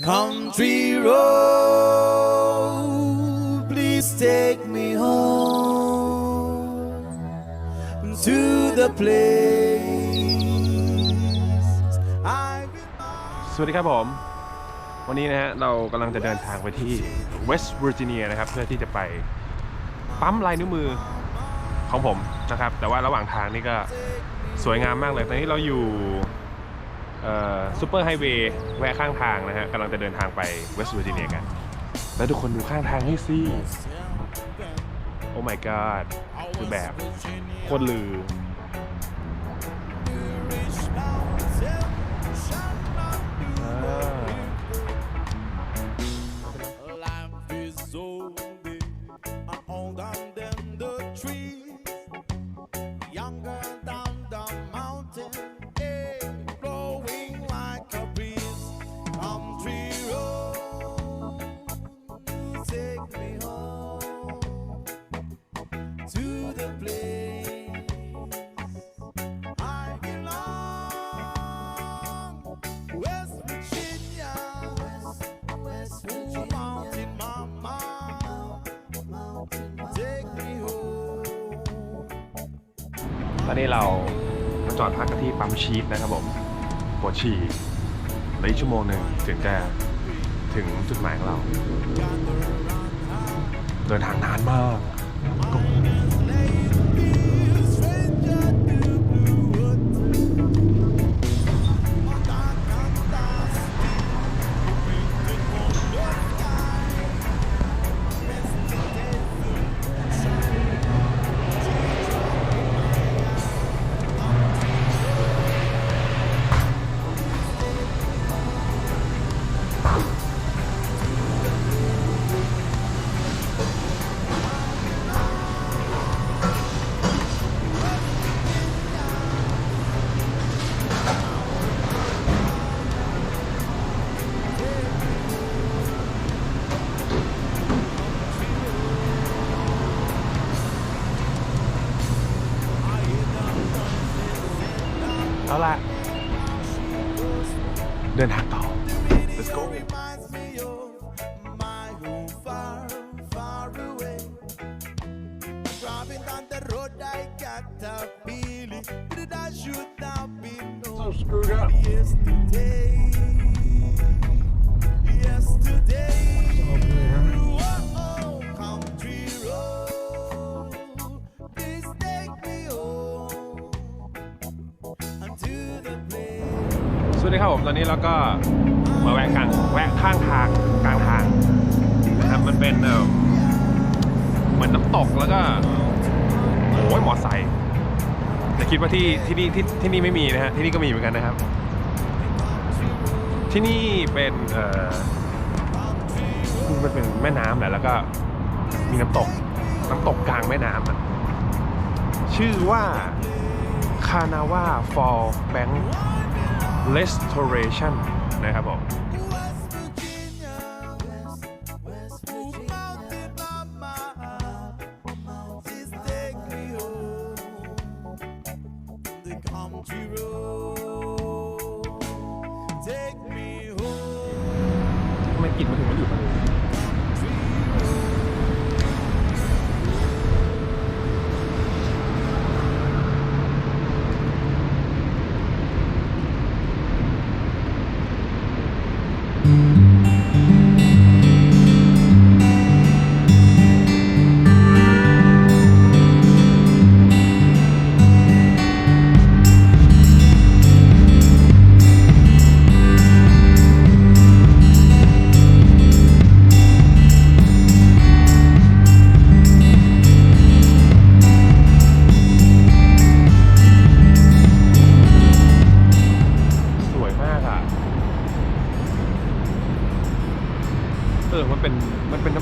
Country road, please take me home to the place I belong. สวัสดีครับผม วันนี้นะฮะเรากำลังจะเดินทางไปที่เวสต์เวอร์จิเนียนะครับ เพื่อที่จะไปปั๊มลายนิ้วมือของผมนะครับ แต่ว่าระหว่างทางนี่ก็สวยงามมากเลย ตอนนี้เราอยู่ ซูเปอร์ไฮเวย์แวะข้างทางนะฮะกำลังจะเดินทางไปเวสต์เวอร์จิเนียกัน แล้วทุกคนดูข้างทางให้สิโอ้ my god คือแบบโคตรลืออ่ ตอนนี้เรามาจอดพักกันที่ปั๊มชีตนะครับผมปวดฉี่เหลืออีกชั่วโมงหนึ่งถึงจะถึงจุดหมายของเรา เดินทางนานมาก ล้วล่ะ เดินทาง สวัสดีครับผมตอนนี้เราก็มาแวะกลางแวะข้างทางกลางทางนะครับมันเป็นเหมือนน้ำตกแล้วก็โอ้ยมอไซค์แต่คิดว่าที่ที่นี่ที่ที่นี่ไม่มีนะฮะที่นี่ก็มีเหมือนกันนะครับ ที่นี่เป็นเอ่อมันเป็นแม่น้ำแหละแล้วก็มีน้ำตกน้ำตกกลางแม่น้ำอะชื่อว่าคานาว่าฟอลแบง restoration นะครับผม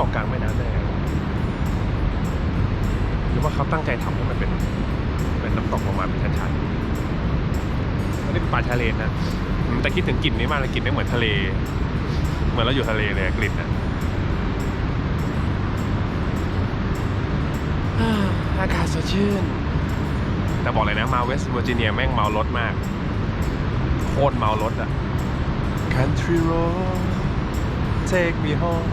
ตกกลางแม่น้ำได้ไงหรือว่าเขาตั้งใจทำให้มันเป็น เป็นน้ำตกลงมาเป็นชั้นๆอันนี้เป็นป่าชายเลนนะอืมแต่คิดถึงกลิ่นนี้มากเลยกลิ่นไม่เหมือนทะเล เหมือนเราอยู่ทะเลเลยอะกลิ่นนะอ่าอากาศสดชื่น แต่บอกเลยนะมาเวสต์เวอร์จิเนียแม่งเมารถมาก โคตรเมารถอะ Country Road take me home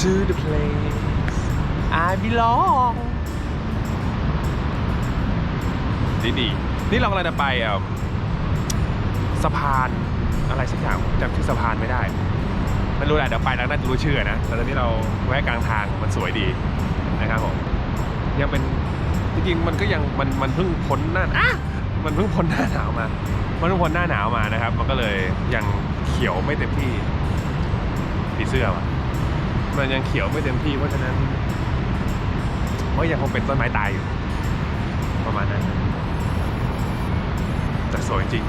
to the place I belong ดีดีๆนี่เรากำลังจะไปเอ่อสะพานอะไรสักอย่างผมจำชื่อสะพานไม่ได้ไม่รู้แหละเดี๋ยวไปแล้วน่าจะรู้ชื่อนะแต่ตอนนี้เราแวะกลางทางมันสวยดีนะครับผมยังเป็นจริงๆมันก็ยังมันมันเพิ่งพ้นหน้าอะมันเพิ่งพ้นหน้าหนาวมา มันเพิ่งพ้นหน้าหนาวมานะครับ มันก็เลยยังเขียวไม่เต็มที่ผีเสื้อว่ะ มันยังเขียวไม่เต็มที่เพราะฉะนั้นก็ยังคงเป็นต้นไม้ตายอยู่ ประมาณนั้น แต่สวยจริง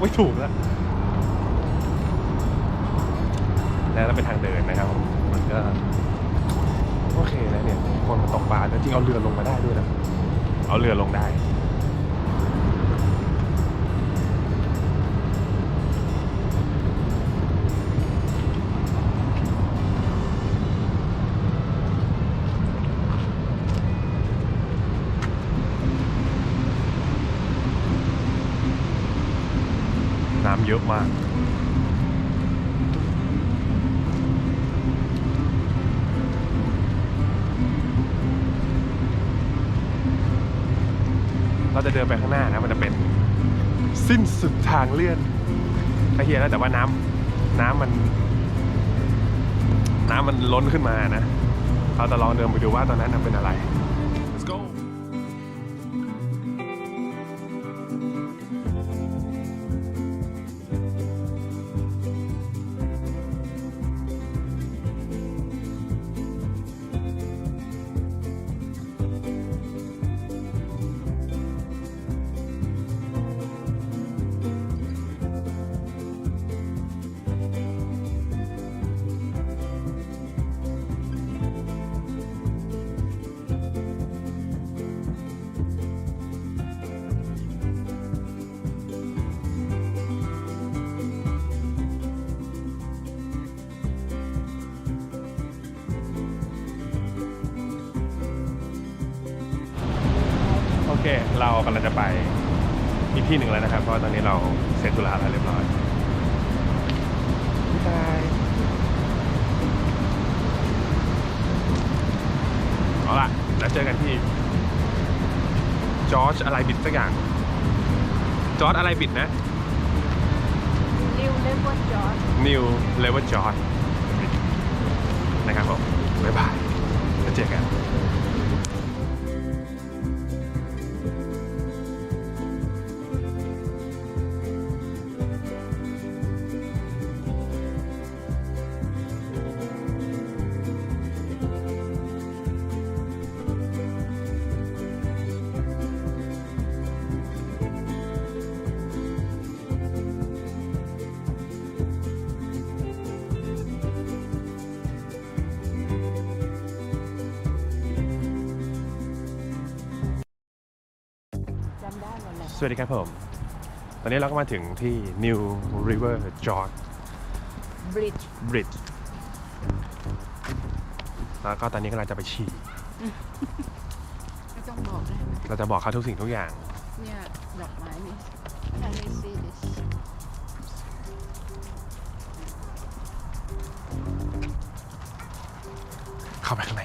ไม่ถูกแล้ว มากเราจะเดินไปข้างหน้านะมันจะเป็น สิ้นสุดทางเลื่อนไอเฮียแล้วแต่ว่าน้ำน้ำมัน น้ำมันล้นขึ้นมานะ เราจะลองเดินไปดูว่าตอนนั้นเป็นอะไร เคเรากำลังจะไปอีกที่หนึ่งแล้วนะครับ เพราะว่าตอนนี้เราเสร็จธุระแล้วเรียบร้อยบ๊ายบายเอาล่ะ แล้วเจอกันที่จอร์จอะไรบิดสักอย่าง จอร์จอะไรบิดนะ นิวเลเวอร์จอร์ด New Level Jord นะครับผม บ๊ายบาย แล้วเจอกัน วัสดีครับผม ตอนนี้เราก็มาถึงที่ New River George บริดจ์ Bridge แล้วก็ตอนนี้กำลังจะไปฉี่ ไม่ต้องบอกได้ไหมเราจะบอกเขาทุกสิ่งทุกอย่าง เนี่ยดอกไม้นี่ Can I see this เข้าไปข้างใน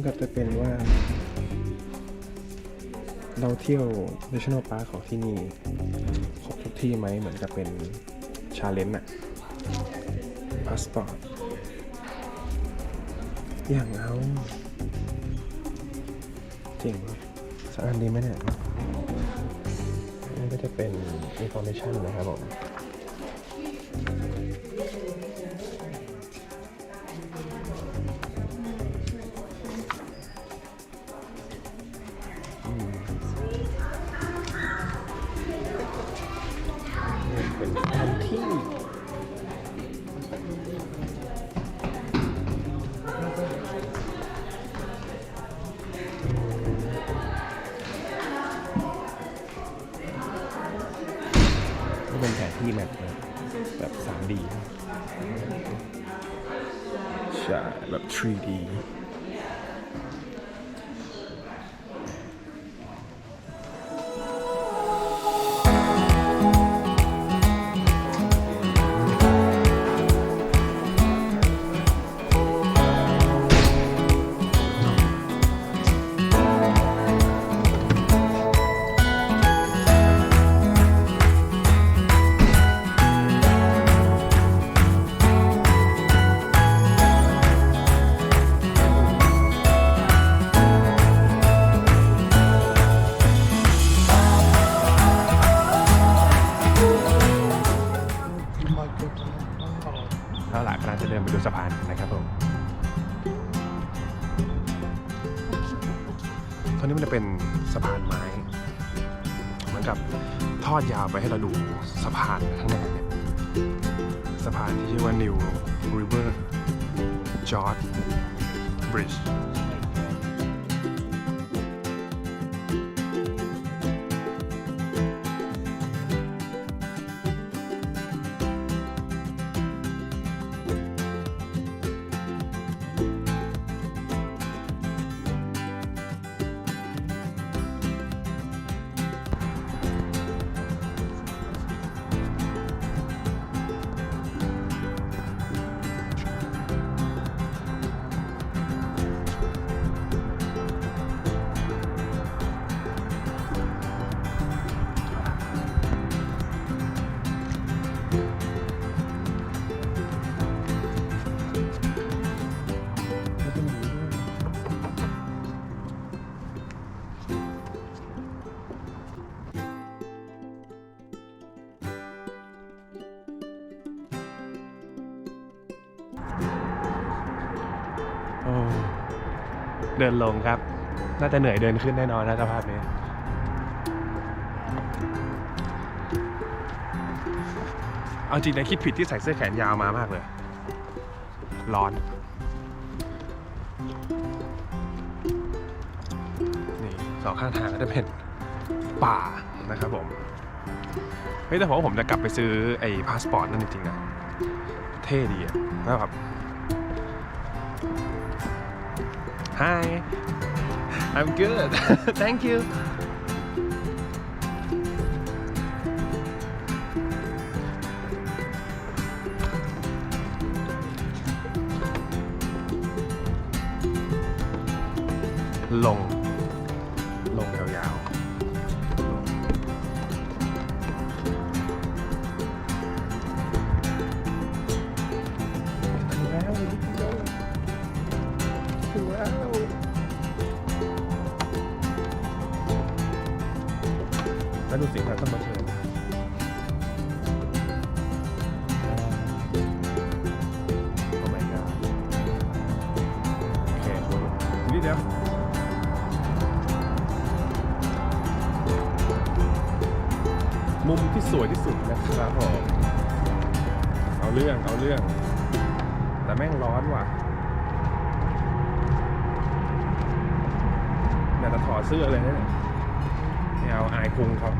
กันกับจะเป็นว่า เราเที่ยว National Park ของที่นี่ครบทุกที่ไหมเหมือนกับเป็นชาเลนจ์อะพาสปอร์ตอย่างเอาจริงสักอันดีไหมเนี่ยนี่ก็จะเป็น information นะครับผม ใช่แบบ 3D เดินลงครับ น่าจะเหนื่อยเดินขึ้นแน่นอนนะสภาพนี้เอาจริงนะคิดผิดที่ใส่เสื้อแขนยาวมามากเลย ร้อน นี่สองข้างทางก็จะเป็นป่านะครับผมเฮ้ยแต่ผมว่าผมจะกลับไปซื้อไอ้พาสปอร์ตนั่นจริงๆนะ เท่ดีอะแล้วแบ Hi. I'm good. Thank you ที่สวยที่สุดนะครับผมเอาเรื่องเอาเรื่อง แต่แม่งร้อนว่ะอยากจะถอดเสื้อเลยนะเนี่ยไม่เอาอายพุงเขา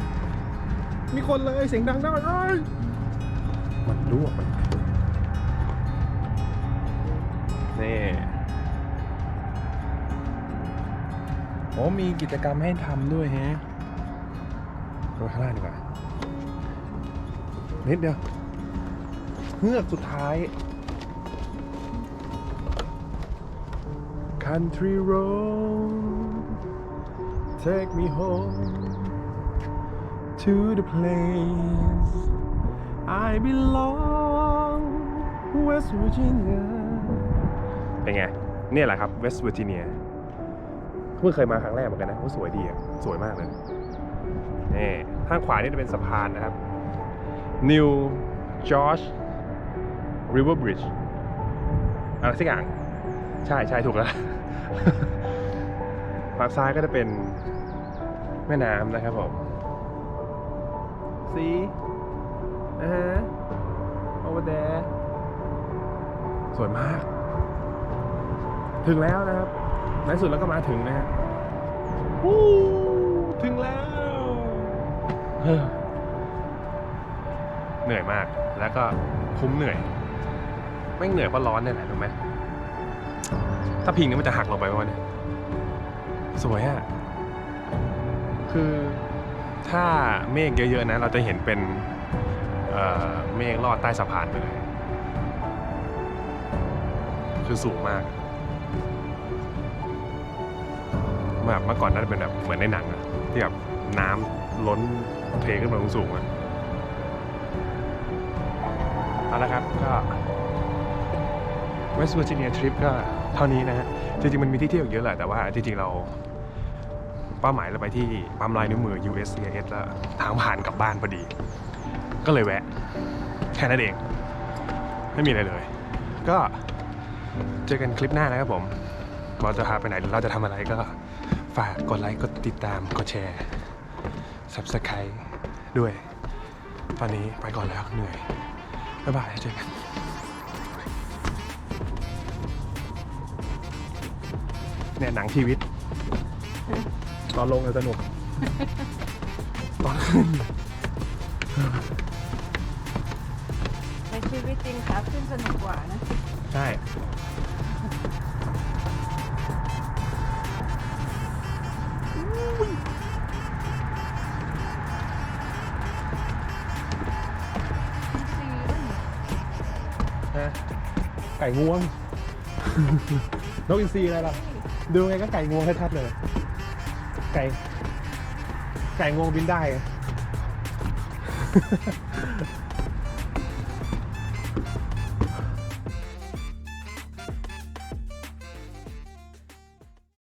มีคนเลยเสียงดังได้เลยมันลวมันนี่โอ้มีกิจกรรมให้ทำด้วยแฮะดูข้างล่างดีกว่า นิดเดียวเฮือกสุดท้าย country road take me home to the place I belong West Virginia เป็นไง เนี่ยแหละครับ West Virginia เพิ่งเคยมาครั้งแรกเหมือนกันนะว่าสวยดีอะ สวยมากเลยนี่ทางขวานี่จะเป็นสะพานนะครับ New George River Bridge อะไรสักอย่าง ใช่ใช่ถูกแล้วฝั่งซ้ายก็จะเป็นแม่น้ำนะครับผม See นะฮะ over there สวยมาก ถึงแล้วนะครับในสุดแล้วก็มาถึงนะฮะวู้ถึงแล้ว เหนื่อยมาก แล้วก็คุ้มเหนื่อย ไม่เหนื่อยเพราะร้อนเนี่ยแหละถูกไหมถ้าพิงนี่มันจะหักลงไปวะเนี่ยสวยอะคือถ้าเมฆเยอะๆนะ เราจะเห็นเป็นเเมฆลอดใต้สะพานไปเลยคือสูงมากแบบเมื่อก่อนน่าจะเป็นแบบเหมือนในหนังอะที่แบบน้ำล้นเทขึ้นมาสูงอะ เอาละครับ ก็ West Virginia Trip ก็เท่านี้นะฮะ จริงๆ มันมีที่เที่ยวเยอะแหละ แต่ว่าจริงๆ เราเป้าหมายเราไปที่ปั๊มลายนิ้วมือ USCIS แล้วทางผ่านกลับบ้านพอดี ก็เลยแวะ แค่นั้นเอง ไม่มีอะไรเลย ก็เจอกันคลิปหน้านะครับผม เราจะพาไปไหนหรือเราจะทำอะไรก็ฝากกดไลค์ กดติดตาม กดแชร์ Subscribe ด้วย ตอนนี้ไปก่อนแล้วเหนื่อย บ๊ายบายเจอกันเนี่ยหนังชีวิต ตอนลงจะสนุก ตอนขึ้นในชีวิตจริงขาขึ้นสนุกกว่านะ ใช่ ไก่งวง นกอินทรีอะไรล่ะ ดูไงก็ไก่งวงชัดๆเลย ไก่ ไก่งวงบินได้ไง